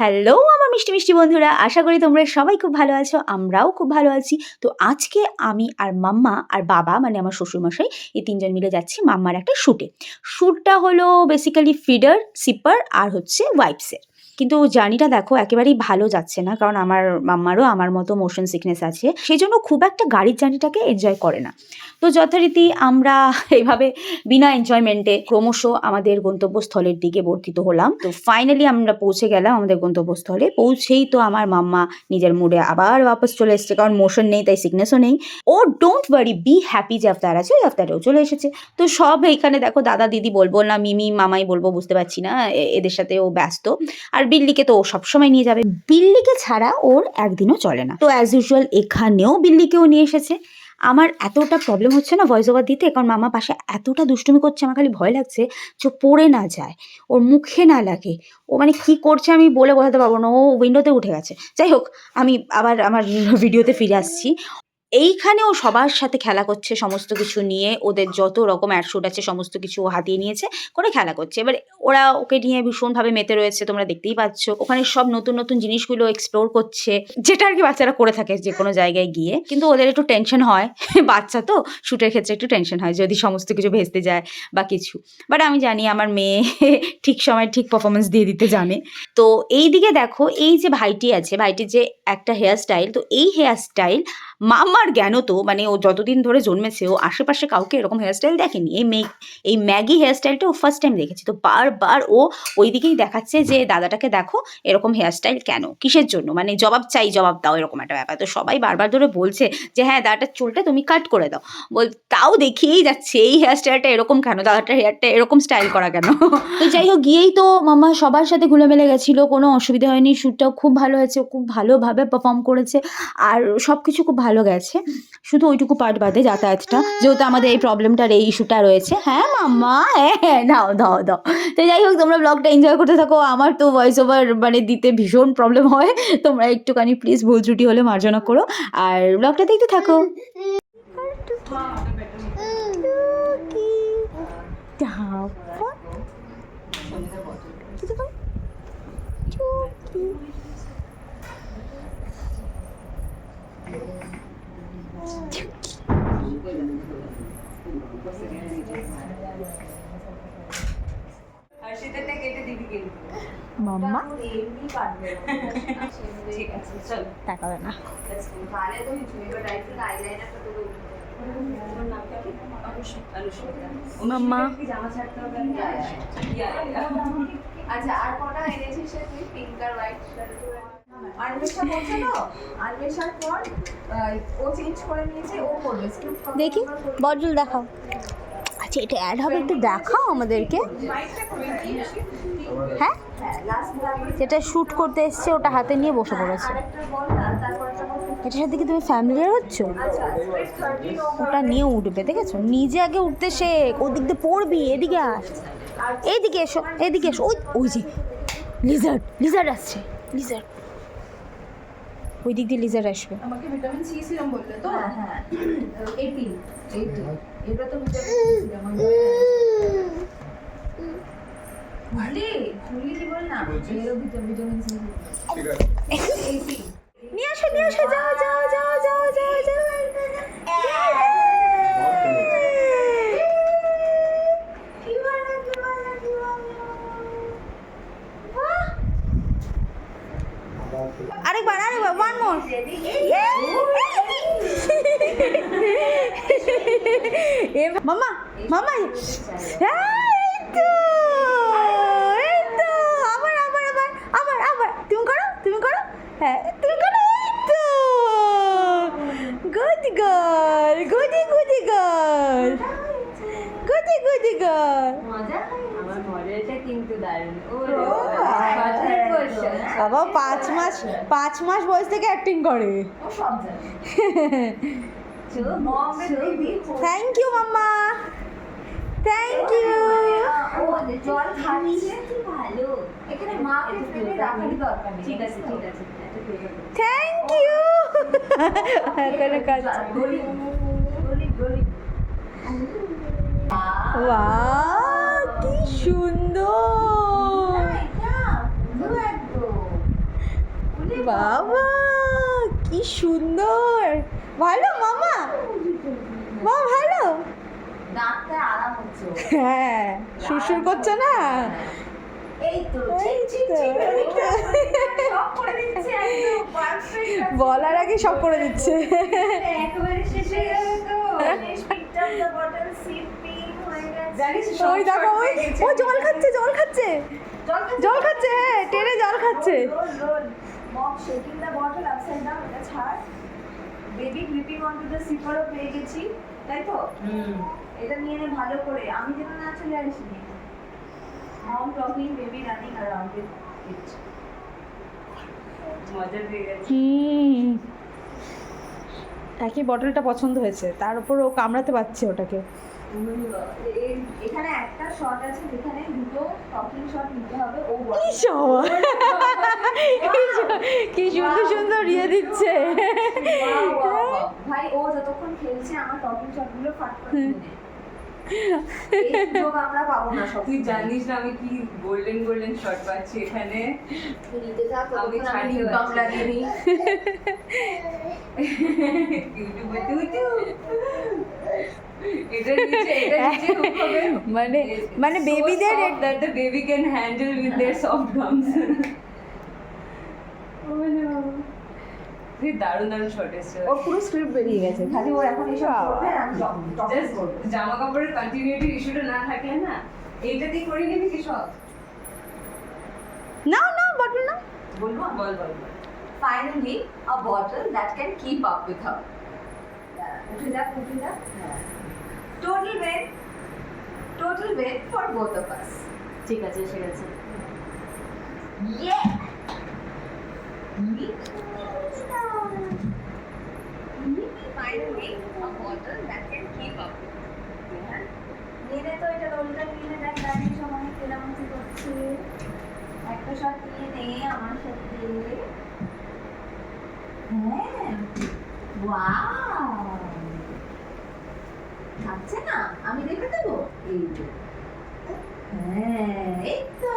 Hello আমার মিষ্টি মিষ্টি বন্ধুরা, আশা করি তোমরা সবাই খুব ভালো আছো, আমরাও খুব ভালো আছি। তো আজকে আমি আর মাম্মা আর বাবা মানে আমার শ্বশুরমশাই, এই তিনজন মিলে যাচ্ছি মাম্মার একটা শ্যুটে শ্যুটটা হলো বেসিক্যালি ফিডার সিপার আর হচ্ছে ওয়াইপসের কিন্তু জার্নিটা দেখো একেবারেই ভালো যাচ্ছে না, কারণ আমার মাম্মারও আমার মতো মোশন সিকনেস আছে সেই জন্য খুব একটা গাড়ির জার্নিটাকে এনজয় করে না। তো যথারীতি আমরা এইভাবে বিনা এনজয়মেন্টে ক্রমশ আমাদের গন্তব্যস্থলের দিকে বর্ধিত হলাম। তো ফাইনালি আমরা পৌঁছে গেলাম আমাদের গন্তব্যস্থলে। পৌঁছেই তো আমার মাম্মা নিজের মুডে আবার বাপস চলে এসেছে, কারণ মোশন নেই, তাই সিকনেসও নেই। ও ডোন্ট ওয়ারি বি হ্যাপি যে আফতার আছে, ওই আফতারেও চলে এসেছে। তো সব এইখানে দেখো দাদা, দিদি বলব না, মিমি, মামাই বলব, বুঝতে পারছি না এদের সাথে ও ব্যস্ত। আর বিল্লিকে তো ও সবসময় নিয়ে যাবে। বিল্লিকে ছাড়া ওর একদিনও চলে না। তো অ্যাজ ইউজুয়াল এখানেও বিল্লিকেও নিয়ে এসেছে। আমার এতটা প্রবলেম হচ্ছে না ভয়েস ওভার দিতে, কারণ মামা পাশে এতটা দুষ্টুমি করছে, আমার খালি ভয় লাগছে যে পড়ে না যায়, ওর মুখে না লাগে, ও মানে কি করছে আমি বলে বোঝাতে পারব না, ও উইন্ডোতে উঠে গেছে। যাই হোক, আমি আবার আমার ভিডিওতে ফিরে আসছি। এইখানে ও সবার সাথে খেলা করছে সমস্ত কিছু নিয়ে। ওদের যত রকম অ্যাডশুট আছে, সমস্ত কিছু ও হাতিয়ে নিয়েছে, করে খেলা করছে। এবার ওরা ওকে নিয়ে ভীষণভাবে মেতে রয়েছে, তোমরা দেখতেই পাচ্ছ। ওখানে সব নতুন নতুন জিনিসগুলো এক্সপ্লোর করছে, যেটা আর কি বাচ্চারা করে থাকে যে কোনো জায়গায় গিয়ে। কিন্তু ওদের একটু টেনশন হয়, বাচ্চা তো শ্যুটের ক্ষেত্রে একটু টেনশন হয় যদি সমস্ত কিছু ভেস্তে যায় বা কিছু। বাট আমি জানি আমার মেয়ে ঠিক সময় ঠিক পারফরমেন্স দিয়ে দিতে জানে। তো এই দিকে দেখো, এই যে ভাইটি আছে, ভাইটির যে একটা হেয়ার স্টাইল তো এই হেয়ার মামার জ্ঞানও তো মানে ও যতদিন ধরে জন্মেছে, ও আশেপাশে কাউকে এরকম হেয়ারস্টাইল দেখেনি। এই মে এই ম্যাগি হেয়ারস্টাইলটা ও ফার্স্ট টাইম দেখেছি। তো বারবার ও ওই দিকেই দেখাচ্ছে যে, দাদাটাকে দেখো এরকম হেয়ারস্টাইল কেন? কিসের জন্য? মানে জবাব চাই, জবাব দাও, এরকম একটা ব্যাপার। তো সবাই বারবার ধরে বলছে যে হ্যাঁ দাদাটার চুলটা তুমি কাট করে দাও। বল, তাও দেখিয়েই যাচ্ছে, এই হেয়ারস্টাইলটা এরকম কেন? দাদাটার হেয়ারটা এরকম স্টাইল করা কেন? তো যাই হোক, গিয়েই তো মামা সবার সাথে ঘুলে মেলে গেছিল, কোনো অসুবিধা হয়নি শ্যুটটাও খুব ভালো হয়েছে, খুব ভালোভাবে পারফর্ম করেছে, আর সব কিছু খুব ভালো গেছে। শুধু ওইটুকু পার্ট বাদে যাতায়াতটা। যেহেতু আমাদের এই প্রবলেমটার এই ইস্যুটা রয়েছে। হ্যাঁ মাম্মা? হ্যাঁ হ্যাঁ দাও দাও দাও। তো যাই হোক, তোমরা ব্লগটা এনজয় করতে থাকো। আমার তো ভয়েস ওভার মানে দিতে ভীষণ প্রবলেম হয়। তোমরা একটুখানি প্লিজ ভুল ত্রুটি হলে মার্জনা করো। আর ব্লগটা দেখতে থাকো। হর্ষিতাটা কেটে দিবি কিন্তু মাম্মা এমনি পারবে ঠিক আছে চল তাকাবে না তাহলে তুমি এবার রাইফেল আইলাইনারটা তোকে মাম্মা? জামা ছাড়তে হবে? আচ্ছা আর কটা এনেছিস তুই? পিঙ্ক আর হোয়াইট দেখি বজল দেখাও। আচ্ছা এটা অ্যাড হবে একটু দেখাও আমাদেরকে। হ্যাঁ? হ্যাঁ যেটা শ্যুট করতে এসছে ওটা হাতে নিয়ে বসে পড়েছে। এটার সাথে কি তুমি ফ্যামিলিয়ার হচ্ছ? ওটা নিয়ে উঠবে দেখেছ? নিজে আগে উঠতে শেখ ওদিক দিয়ে পড়বি এদিকে আস। এইদিকে এসো এদিকে এসো। ওই ওই যে লিজার্ড লিজার্ড আসছে লিজার্ড ওই দিক দিয়ে লিজার্ড আসবে। আমাকে ভিটামিন সি সিরাম বললে তো? হ্যাঁ হ্যাঁ। এইটিন এইটিন এটা তো ভিটামিন সি সিরাম বুঝলি বুঝলি কি বল না এরও ভিটামিন সি এইটিন নিয়ে আসো নিয়ে আসো যাও যাও যাও যাও যাও যাও কি বলে কি বলে কি বলে আরেকবার আরেকবার ওয়ান মোর এ মামা মামা আবার আবার আবার আবার আবার তুমি করো তুমি করো হ্যাঁ তুমি করো good girl goodie goodie girl goodie goodie girl বাবা পাঁচ মাস পাঁচ মাস বয়স থেকে অ্যাক্টিং করে। Thank you mamma thank you ও জল খাচ্ছে কি ভালো এখানে মাকে ফেলে রাখারই দরকার নেই ঠিক আছে ঠিক আছে থ্যাংক ইউ কোনো কাজ গলি গলি গলি ওয়াও কি সুন্দর বাবা কি সুন্দর ভালো মামা। মা ভালো। হ্যাঁ সুরসুর করছে না? পারফেক্ট বলার আগে সব করে দিচ্ছে। হয়ে হয়ে ওই দেখো ওই ও জল খাচ্ছে জল খাচ্ছে। জল খাচ্ছে? জল খাচ্ছে হ্যাঁ টেনে জল খাচ্ছে। বেবি গ্রিপিং অনটু দ্য পেয়ে গেছি তাই তো? এটা নিয়ে নে ভালো করে। আমি যেন না চলে আসিনি mom talking baby running around it মজা পেয়ে গেছে। হুম একই বটলটা পছন্দ হয়েছে? তার উপর ও কামড়াতে পারছে ওটাকে। এখানে একটা শট আছে যেখানে দুটো টকিং শট নিতে হবে ও কি কি সুন্দর সুন্দর ইয়ে দিচ্ছে. ভাই ও যতক্ষণ খেলছে আমার টকিং শটগুলো ফাট করে আমরা পাবো না সব তুই জানিস না আমি কি গোল্ডেন গোল্ডেন শট পাচ্ছি এখানে? আমি নিচে hook হবে। মানে মানে বেবিদের that the baby can handle with their soft gums. তুই দারুণ দারুণ শট এসছে ওর পুরো স্ক্রিপ্ট বেরিয়ে গেছে। খালি ও এখন এসব করবে আমি জাস্ট জামা কাপড়ের কন্টিনিউটি ইস্যুটা না থাকলে না এইটা দিয়ে করে নিবি কি সব? না না বটল না। বলব? বল বল উঠে যাক উঠে যাক total weight total weight for both of us ঠিক আছে ঠিক আছে। ইয়ে হ্যাঁ থাকছে না আমি দেখে দেবো এই হ্যাঁ এই তো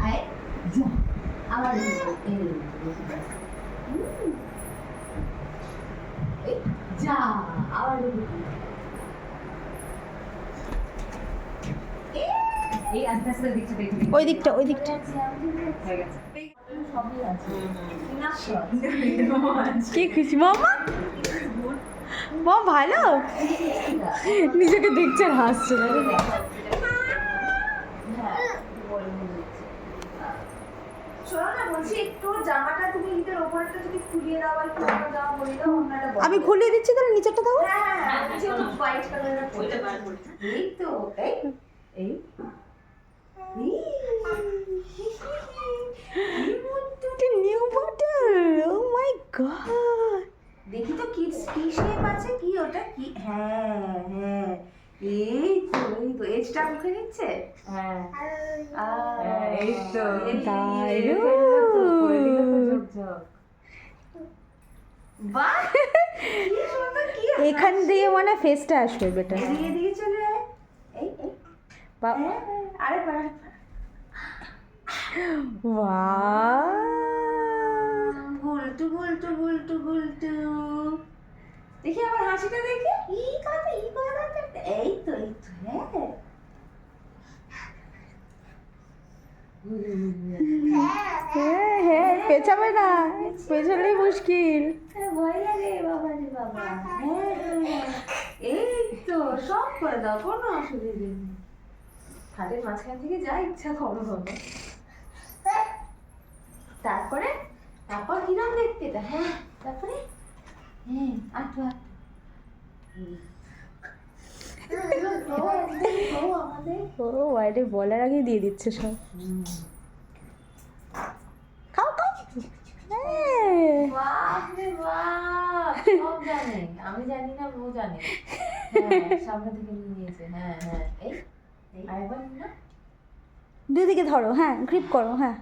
আয় যা আবার দেখব। এই হুম। এই যা আবার ওই দিকটা ওই দিকটা। কি খুশি, মামা? মা ভালো? নিজেকে দেখছে আর হাসছে হ্যাঁ, বলে দিচ্ছি। শোনো না বলছি একটু জামাটা তুমি ঈদের ওপরটা যদি খুলিয়ে দাও আর একটু জামা পরিয়ে দাও অন্যটা আমি খুলিয়ে দিচ্ছি তাহলে নিচেরটা দাও। হ্যাঁ হ্যাঁ নিচে একটু হোয়াইট কালারের ওইটা বার এই তো এই গড দেখি তো কি কি শেপ আছে কি ওটা কি? হ্যাঁ হ্যাঁ এই তো এই তো এজটা মুখে নিচ্ছে হ্যাঁ। হ্যাঁ, এই তো। দারুণ। করে দিল তো ঝকঝক বাহ! কি সুন্দর কি এখান দিয়ে মানে ফেসটা আসবে বেটা এদিকে এদিকে চলে আয়। এই এই। বা হ্যাঁ, হ্যাঁ, আরেকবার বাহ! গুলটু গুলটু গুলটু গুলটু দেখি আমার হাসিটা দেখি। ই কথা ই কথা। এই তো এই তো হ্যাঁ। হ্যাঁ হ্যাঁ পেছাবে না। পেছালেই মুশকিল। ভয় লাগে বাবা রে বাবা। হ্যাঁ হ্যাঁ। এই তো, সব করে দাও, কোনো অসুবিধা নেই। খাটের মাঝখান থেকে যা ইচ্ছা করো বাবা তারপরে, তারপর কিরম দেখতে এটা? হ্যাঁ তারপরে? হ্যাঁ আটু আটু আমাদের ও বাইরে বলার আগে দিয়ে দিচ্ছে সব। খাও খাও। হ্যাঁ। আমি জানি না জানে। হ্যাঁ সামনে থেকে নিয়েছে। হ্যাঁ হ্যাঁ। এই এই। আরেকবার না দুদিকে ধরো হ্যাঁ গ্রিপ করো হ্যাঁ।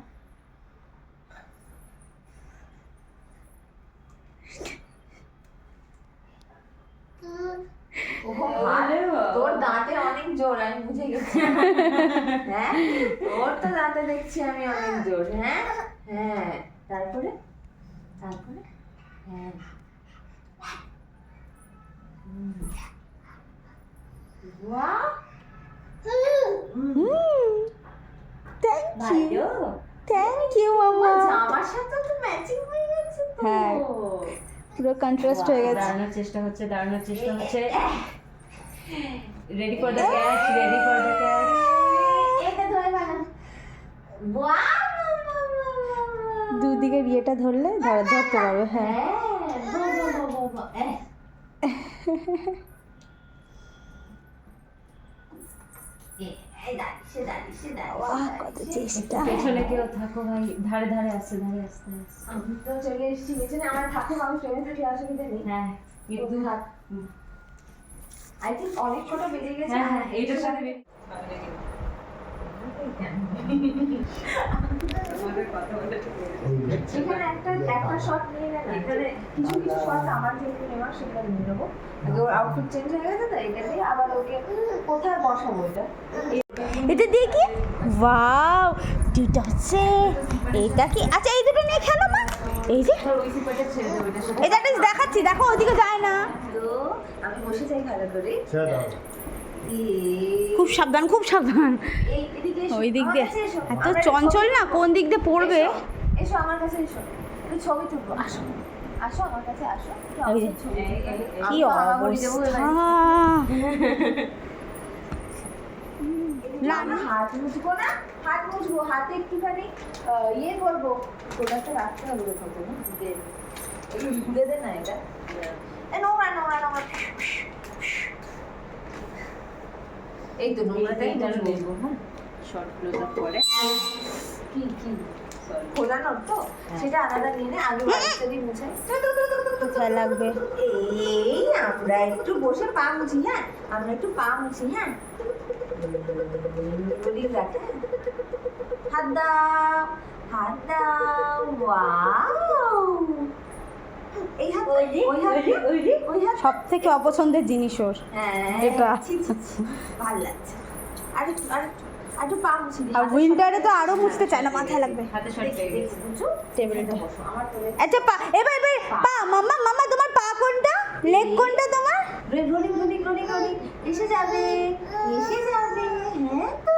তোর দাঁতে অনেক জোর আমি বুঝে গেছি। হ্যাঁ? তোর তো দাঁতে দেখছি আমি অনেক জোর হ্যাঁ? হ্যাঁ তারপরে? তারপরে? হ্যাঁ। বাহ thank you thank you mamma জামার সাথে তো ম্যাচিং হয়ে গেছে তো। হ্যাঁ। পুরো কন্ট্রাস্ট হয়ে গেছে। দাঁড়ানোর চেষ্টা হচ্ছে দাঁড়ানোর চেষ্টা হচ্ছে। Ready for the catch ready for the catch এটা ধরে বানা বাহ দুদিকে বিয়েটা ধরলে ধর ধরতে পারবে হ্যাঁ। হ্যাঁ বাহ বাহ বাহ বাহ বাহ এহ। এ, এই দাঁড়িয়ে, দাঁড়িয়ে, দাঁড়িয়ে, বাহ কত চেষ্টা পেছনে কেউ থাকো ভাই ধারে ধারে আসছে ধারে আসতে আসতে আমি তো চলে এসেছি পেছনে আমার ঠাকুর আমি ট্রেনে তো অসুবিধা নেই। হ্যাঁ কিন্তু কিন্তু হাত আই থিঙ্ক অনেক কটা বেজে গেছে। হ্যাঁ হ্যাঁ এইটার সাথে বেরিয়ে- আমাদের কথা বলে ঠিক গেছে। এখানে একটা একটা শট নিয়ে নেন। এখানে কিছু কিছু শট আমার যেগুলো নেওয়ার সেগুলো নিয়ে নেব। আগে ওর আউটফিট চেঞ্জ হয়ে গেছে তো এটা দিয়ে আবার ওকে কোথায় বসাবো এটা? এটা দেখি ওয়াও দুটো হচ্ছে এটা কি? আচ্ছা এই দুটো নিয়ে খেলো মা। এই যে। এটা একটা দেখাচ্ছি দেখো ওদিকে যায় না। আমি বসে যাই ভালো করে ছেড়ে দাও এই- খুব সাবধান খুব সাবধান। ওই দিক দিয়ে এত চঞ্চল না কোন দিক দিয়ে পড়বে? এসো, আমার কাছে এসো। ছবি তুলবো। আসো। আসো আমার কাছে আসো। কি অবস্থা। না, হাত মুছবো না হাত মুছবো হাতে একটুখানি ইয়ে করব। রাখতে হবে না একটু ঘুরে দে না এটা। নোংরা নোংরা নোংরা। এই তো নোংরাটাই মুছবো। হ্যাঁ। শর্ট ক্লোজ আপ করে। কি কি? খোলানোর তো? সেটা আলাদা নিয়ে নে আগে বাড়িতে মুছে কোথায় লাগবে। এই আমরা একটু বসে পা মুছি হ্যাঁ? আমরা একটু পা মুছি হ্যাঁ? বলি দেখ? হাত দাও হাত দাও ওয়াও এই হাত ওই হাত ওই হাত সব থেকে অপছন্দের জিনিস ওর এটা। ভালো লাগছে আর আর একটু পা মুছি আর উইন্টারে তো আরও মুছতে চায় না মাথায় লাগবে হাতে শর্ট পেয়ে গেছে বুঝছ? টেবিলটা। বসো, আমার আচ্ছা পা এবার এবার পা মাম্মা মাম্মা তোমার পা কোনটা লেগ কোনটা তোমার? রোলিং রোলিং রোলিং রোলিং এসে যাবে এসে যাবে। হ্যাঁ তো।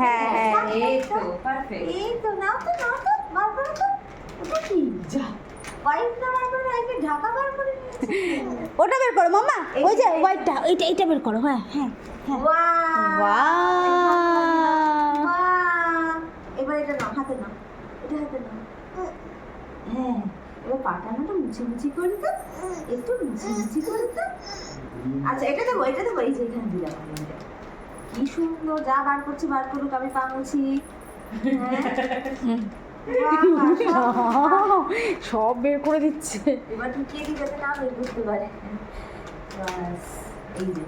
হ্যাঁ, হ্যাঁ। এই তো পারফেক্ট এই তো নাও তো নাও তো বার করো তো। ওটা কি? যা। হোয়াইট বার করে ঢাকা বার করে ওটা বের করো মাম্মা। ওই যে হোয়াইটটা এইটা এইটা বের করো হ্যাঁ হ্যাঁ হ্যাঁ! এবার এটা নাও হাতে নাও। এটা হাতে নাও। হ্যাঁ। এবার পাটানোটা মুছি মুছি করে তো একটু মুছি মুছি করে তো আচ্ছা এটা দেবো এটা দেবো এই যে এখানে দিলাম কি সুন্দর যা বার করছে বার করুক আমি পা মুছি। হ্যাঁ। সব- বের করে দিচ্ছে। এবার দিই যাতে না বের করতে পারে। বাস এই যে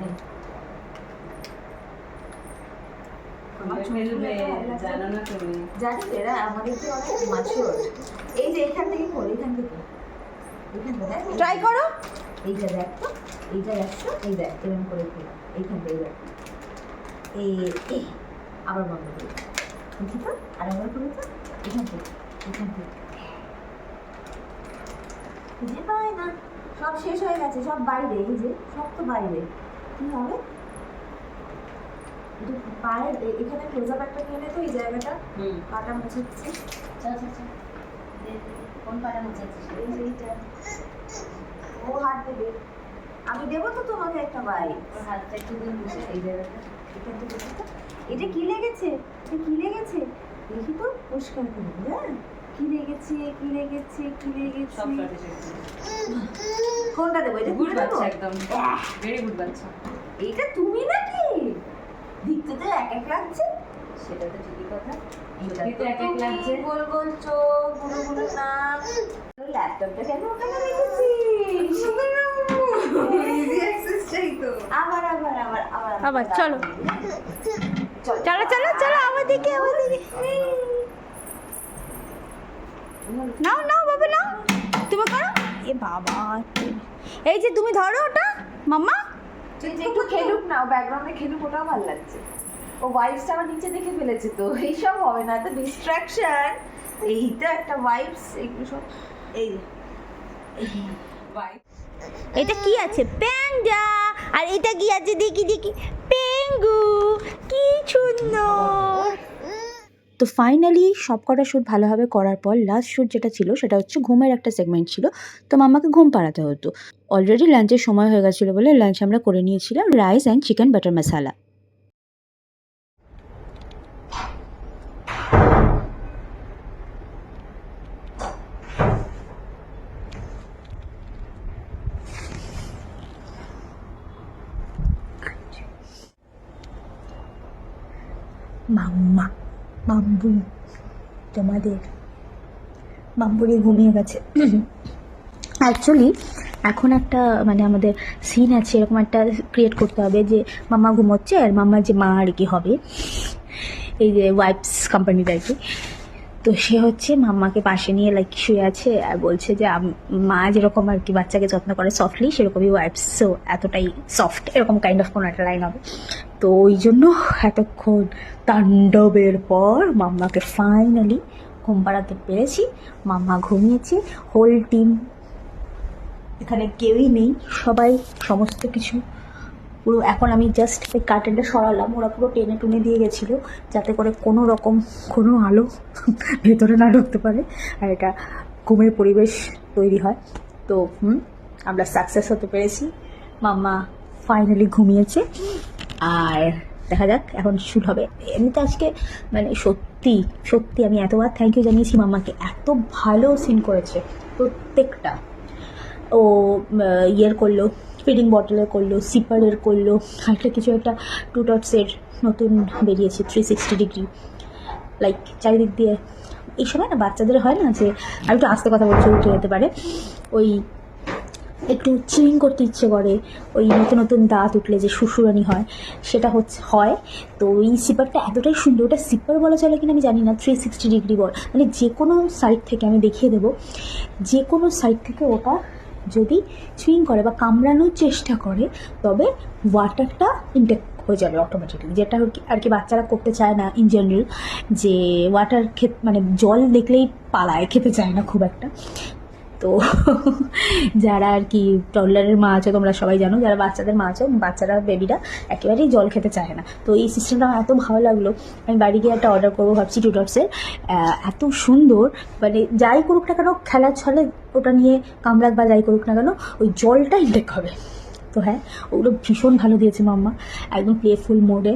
জানো না তুমি? জানি এরা আমাদের যে অনেক মাছুর এই যে এখান থেকে খোল এখান থেকে ট্রাই করো। এইটা দেখ তো এইটা তো এই দেখ এরকম করে খোল এইখান থেকে দেখ। এই এই আবার বন্ধ করে দেখি। তো? আর একবার করে তো এখান থেকে এখান থেকে। খুঁজে পাই না সব শেষ হয়ে গেছে সব বাইরে এই যে সব তো বাইরে। কি হবে? পায়ের এখানে ক্লোজ আপ একটা নিয়ে তো এই জায়গাটা পাটা মুছাচ্ছি কোন পাটা মোচাচ্ছিস এইটা ও হাত দেবে। আমি দেবো তো তোমাকে একটা ওর হাতটা একটু দিন মুছে এই জায়গাটা এখান তো। এটা কি লেগেছে? এটা কি লেগেছে? দেখি তো পরিষ্কার করে হ্যাঁ? কি লেগেছে কি লেগেছে কি লেগেছে? কোনটা দেবো? এটা গুড বাচ্চা একদম। ভেরি গুড বাচ্চা। এইটা তুমি নাকি? দেখতে তো এক এক লাগছে। সেটা তো ঠিকই কথা। গোল গোল চোখগুলো গুলো নাক। ল্যাপটপটা কেন ওখানে আবার আবার আবার আবার আবার, চলো। চলো চলো চলো আমার দিকে আমার দিকে। নাও নাও বাবা নাও। তুমি করো। এ বাবা এই যে তুমি ধরো ওটা। মাম্মা। একটু খেলুক না ব্যাকগ্রাউন্ডে খেলুক ওটাও ভালো লাগছে। ও ওয়াইফসটা আমার নিচে দেখে ফেলেছে তো, এইসব হবে না তো ডিস্ট্রাকশন এই তো একটা ভাইবস এগুলো সব, এই এটা কি আছে? প্যান্ডা আর এটা কি আছে? দেখি দেখি। পেঙ্গু। কি সুন্দর তো ফাইনালি সব কটা শ্যুট ভালোভাবে করার পর লাস্ট শ্যুট যেটা ছিল, সেটা হচ্ছে ঘুমের একটা সেগমেন্ট ছিল। তো মাম্মাকে ঘুম পাড়াতে হতো। অলরেডি লাঞ্চের সময় হয়ে গেছিল বলে লাঞ্চ আমরা করে নিয়েছিলাম rice and chicken butter masala mamma, মাম্বু, তোমাদের। মাম্বুরি ঘুমিয়ে গেছে। অ্যাকচুয়ালি এখন একটা মানে আমাদের সিন আছে, এরকম একটা ক্রিয়েট করতে হবে যে মাম্মা ঘুমোচ্ছে আর মাম্মার যে মা আর কি হবে। এই যে ওয়াইপস কোম্পানিটা আর কি। তো সে হচ্ছে মাম্মাকে পাশে নিয়ে লাইক শুয়ে আছে আর বলছে যে মা যেরকম আর কি বাচ্চাকে যত্ন করে সফটলি সেরকমই ওয়াইপসও এতটাই সফট এরকম কাইন্ড অফ কোনো একটা লাইন হবে। তো ওই জন্য এতক্ষণ তাণ্ডবের পর মাম্মাকে ফাইনালি ঘুম পাড়াতে পেরেছি। মাম্মা ঘুমিয়েছে হোল টিম এখানে কেউই নেই, সবাই সমস্ত কিছু। পুরো এখন আমি জাস্ট এই কার্টেনটা সরালাম, ওরা পুরো টেনে টুনে দিয়ে গেছিল, যাতে করে কোনো রকম কোনো আলো ভেতরে না ঢুকতে পারে, আর এটা ঘুমের পরিবেশ তৈরি হয়। তো, হুম, আমরা সাকসেস হতে পেরেছি। মাম্মা ফাইনালি ঘুমিয়েছে। আর দেখা যাক, এখন শুট হবে। এমনিতে আজকে মানে সত্যি সত্যি আমি এতবার থ্যাংক ইউ জানিয়েছি মাম্মাকে। এত ভালো সিন করেছে, প্রত্যেকটা। ও ইয়ের করল ফিডিং বটলের করল সিপারের করল একটা কিছু একটা টু ডটসের নতুন বেরিয়েছে থ্রি সিক্সটি ডিগ্রি লাইক চারিদিক দিয়ে, এই সময় না বাচ্চাদের হয় না যে আমি একটু আস্তে কথা বলছি, উঠে যেতে পারে। ওই একটু চিং করতে ইচ্ছে করে। ওই নতুন নতুন দাঁত উঠলে যে শুশুরানি হয়, সেটা হচ্ছে, হয়। তো ওই সিপারটা এতটাই সুন্দর, ওটা সিপার বলা চলে কিনা আমি জানি না থ্রি সিক্সটি ডিগ্রি বল। মানে যে কোনো সাইড থেকে আমি দেখিয়ে দেবো, যে কোনো সাইড থেকে ওটা যদি সুইং করে বা কামড়ানোর চেষ্টা করে, তবে ওয়াটারটা ইনটেক হয়ে যাবে অটোমেটিকলি যেটা আর কি বাচ্চারা করতে চায় না ইন জেনারেল যে ওয়াটার খেত মানে জল দেখলেই পালায়, খেতে চায় না খুব একটা। তো যারা আর কি টডলারের মা আছে, তোমরা সবাই জানো, যারা বাচ্চাদের মা আছে, বাচ্চারা বেবিরা একেবারেই জল খেতে চায় না। তো এই সিস্টেমটা আমার এত ভালো লাগল, আমি বাড়ি গিয়ে একটা অর্ডার করব ভাবছি ডটসের এত সুন্দর মানে যাই করুক না কেন খেলার ছলে ওটা নিয়ে কামড়াক বা যাই করুক না কেন, ওই জলটা ইনটেক হবে। তো হ্যাঁ ওগুলো ভীষণ ভালো দিয়েছে মাম্মা, একদম প্লেফুল মোডে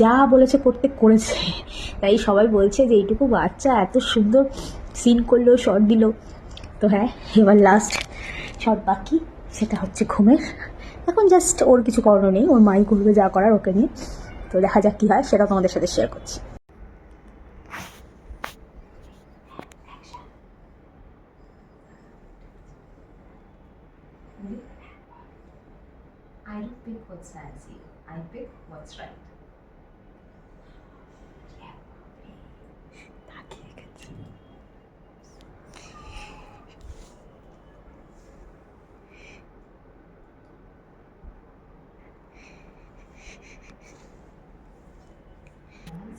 যা বলেছে করতে করেছে। তাই সবাই বলছে যে এইটুকু বাচ্চা এত সুন্দর সিন করল শট দিল। তো হ্যাঁ এবার লাস্ট শট বাকি, সেটা হচ্ছে ঘুমের। এখন জাস্ট ওর কিছু করানো নেই, ওর মাই করবে যা করার ওকে নিয়ে। তো দেখা যাক কী হয় সেটা তোমাদের সাথে শেয়ার করছি। I don't pick what's fancy.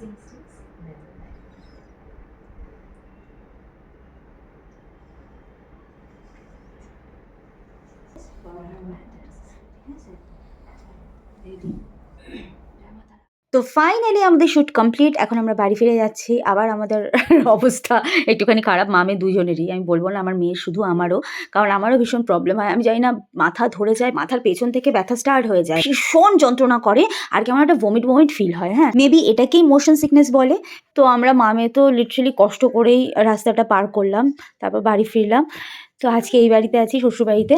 these instincts never. For her matters, yes, it, that's তো ফাইনালি আমাদের শ্যুট কমপ্লিট এখন আমরা বাড়ি ফিরে যাচ্ছি। আবার আমাদের অবস্থা একটুখানি খারাপ মামে দুজনেরই। আমি বলব না আমার মেয়ের শুধু আমারও, কারণ আমারও ভীষণ প্রবলেম হয়। আমি জানি না, মাথা ধরে যায়, মাথার পেছন থেকে ব্যথা স্টার্ট হয়ে যায়। ভীষণ যন্ত্রণা করে, আর কেমন একটা ভমিট ভমিট ফিল হয় হ্যাঁ? মেবি এটাকেই মোশন সিকনেস বলে। তো আমরা মামে তো লিটারালি কষ্ট করেই রাস্তাটা পার করলাম, তারপর বাড়ি ফিরলাম। তো আজকে এই বাড়িতে আছি, শ্বশুরবাড়িতে।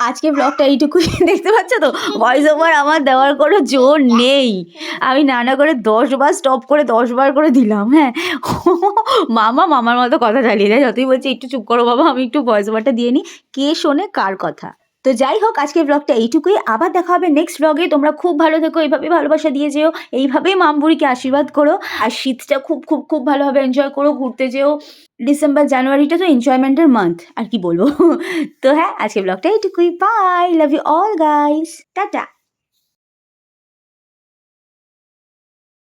আজকে ব্লগটা এইটুকুই, দেখতে পাচ্ছ তো? ভয়েস ওভার আমার দেওয়ার কোনো জোর নেই। আমি নানা করে দশবার স্টপ করে দশবার করে দিলাম হ্যাঁ। মামা মামার মতো কথা চালিয়ে যায় যতই বলছি, একটু চুপ করো বাবা, আমি একটু ভয়েস ওভারটা দিয়ে নিই। কে শোনে, কার কথা? তো যাই হোক আজকে ব্লগটা এইটুকুই। আবার দেখা হবে নেক্সট ব্লগে তোমরা খুব ভালো থেকো, এইভাবে ভালোবাসা দিয়ে যেও। এইভাবেই মামবুড়িকে আশীর্বাদ করো। আর শীতটা খুব খুব খুব ভালোভাবে এনজয় করো, ঘুরতে যেও। ডিসেম্বর জানুয়ারিটা তো এনজয়মেন্টের মান্থ আর কি বলব? তো হ্যাঁ আজকে ব্লগটা এইটুকুই। Bye love you all guys tata